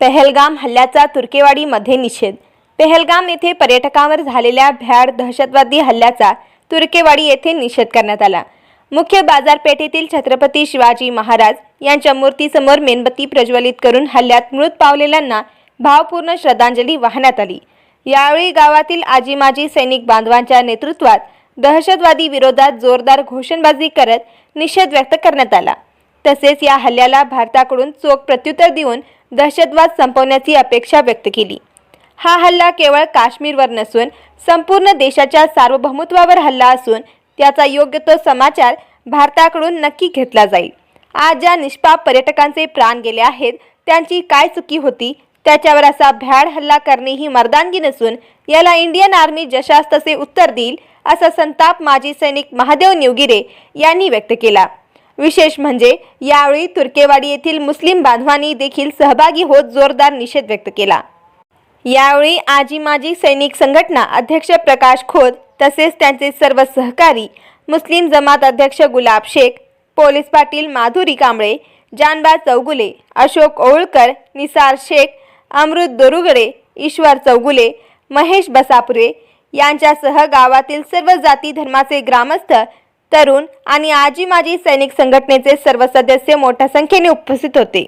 पहलगाम हल्ल्याचा तुर्केवाडीमध्ये निषेध. पहलगाम येथे पर्यटकांवर झालेल्या भ्याड दहशतवादी हल्ल्याचा तुर्केवाडी येथे निषेध करण्यात आला. मुख्य बाजारपेठेतील छत्रपती शिवाजी महाराज यांच्या मूर्तीसमोर मेणबत्ती प्रज्वलित करून हल्ल्यात मृत पावलेल्यांना भावपूर्ण श्रद्धांजली वाहण्यात आली. यावेळी गावातील आजी माजी सैनिक बांधवांच्या नेतृत्वात दहशतवादी विरोधात जोरदार घोषणाबाजी करत निषेध व्यक्त करण्यात आला. तसेच या हल्ल्याला भारताकडून चोख प्रत्युत्तर देऊन दहशतवाद संपवण्याची अपेक्षा व्यक्त केली. हा हल्ला केवळ काश्मीरवर नसून संपूर्ण देशाच्या सार्वभौमत्वावर हल्ला असून त्याचा योग्य तो समाचार भारताकडून नक्की घेतला जाईल. आज ज्या निष्पाप पर्यटकांचे प्राण गेले आहेत त्यांची काय चुकी होती त्याच्यावर असा भ्याड हल्ला करणे ही मर्दानगी नसून याला इंडियन आर्मी जशास तसे उत्तर देईल असा संताप माजी सैनिक महादेव निवगिरे यांनी व्यक्त केला. विशेष म्हणजे यावेळी तुर्केवाडी येथील मुस्लिम बांधवांनी देखील सहभागी होत जोरदार निषेध व्यक्त केला. यावेळी आजी माजी सैनिक संघटना अध्यक्ष प्रकाश खोत तसेच त्यांचे सर्व सहकारी मुस्लिम जमात अध्यक्ष गुलाब शेख पोलीस पाटील माधुरी कांबळे जानबा चौगुले अशोक ओळकर निसार शेख अमृत दोरुगडे ईश्वर चौगुले महेश बसापुरे यांच्यासह गावातील सर्व जाती धर्माचे ग्रामस्थ तरुण आणि आजी माजी सैनिक संघटनेचे सर्व सदस्य मोठ्या संख्येने उपस्थित होते.